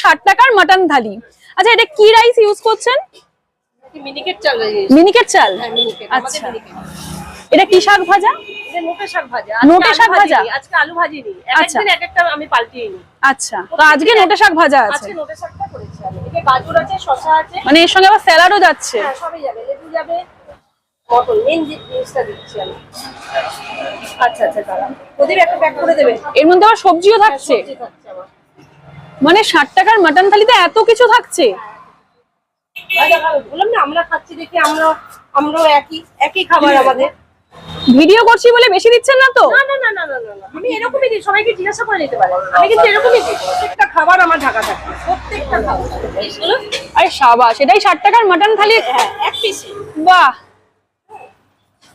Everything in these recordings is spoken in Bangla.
ষাট টাকার মাটন থালি। আচ্ছা এটা কি রাইস ইউজ করছেন? মিনিকেট চাল মিনিকেট চাল? হ্যাঁ আচ্ছা। এটা কি শাক ভাজা? নোটে শাক ভাজা। নোটে শাক ভাজা? আজকে আলু ভাজি নি আচ্ছা। এক একটা আমি পাল্টিয়ে নিই। আচ্ছা। তো আজকে নোটে শাক ভাজা আছে? আজকে নোটে শাকটা করেছি এতে গাজর আছে শসা আছে। মানে এর সঙ্গে আবার স্যালাডও যাচ্ছে? হ্যাঁ সবই যাবে। লেবু যাবে মটন মেন জিনিসটা দিচ্ছি আমি। আচ্ছা আচ্ছা দাঁড়া প্রদীপ একটা প্যাক করে দেবে। এর মধ্যে আবার সবজিও থাকছে? সবজি থাকছে। মানে ষাট টাকার মাটন থালিতে এত কিছু থাকছে? ভালো, ভালো। বললাম না আমরা খাচ্ছি দেখে আমরা আমরাও একই একই খাবার আমাদের। ভিডিও করছি বলে বেশি দিচ্ছেন না তো? না না না না না আমি এরকমই দিই সবাইকে জিজ্ঞাসা করে নিতে পারে আমি কিন্তু এরকমই দিই প্রত্যেকটা খাবার আমার ঢাকা থাকে প্রত্যেকটা খাবার। আরে টাকার মাটন থালি? হ্যাঁ এক পিসি বাহ!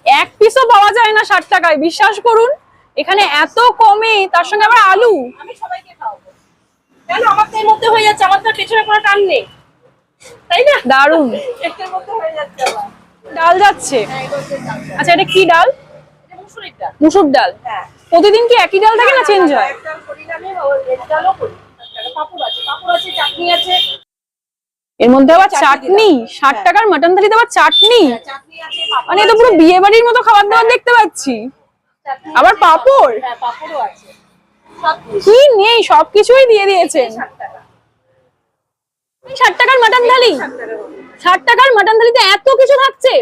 এক পিসও পাওয়া যায় না ষাট টাকায় বিশ্বাস করুন। এখানে এত কমে তার সঙ্গে আবার আলু। আমি সবাইকে খাওয়াবো কেন আমার তো এর মধ্যে হয়ে যাচ্ছে আমার তো পেছনে কোনো টান নেই। তাই না? দারুণ এর মধ্যে হয়ে যাচ্ছে ডাল যাচ্ছে। হ্যাঁ। আচ্ছা এটা কি ডাল? এটা মুসুর ডাল। হ্যাঁ। প্রতিদিন কি একই ডাল থাকে না চেঞ্জ হয়? এর মধ্যে আবার চাটনি ষাট হ্যাঁ। টাকার মাটন থালিতে আবার চাটনি? মানে এ তো পুরো বিয়ে বাড়ির মতো খাবার দাবার দেখতে পাচ্ছি। আবার পাঁপড়? কি নেই সবকিছুই দিয়ে দিয়েছেন। টাকার মাটন থালি ষাট টাকা করে। ষাট টাকার মাটন থালিতে এত কিছু থাকছে।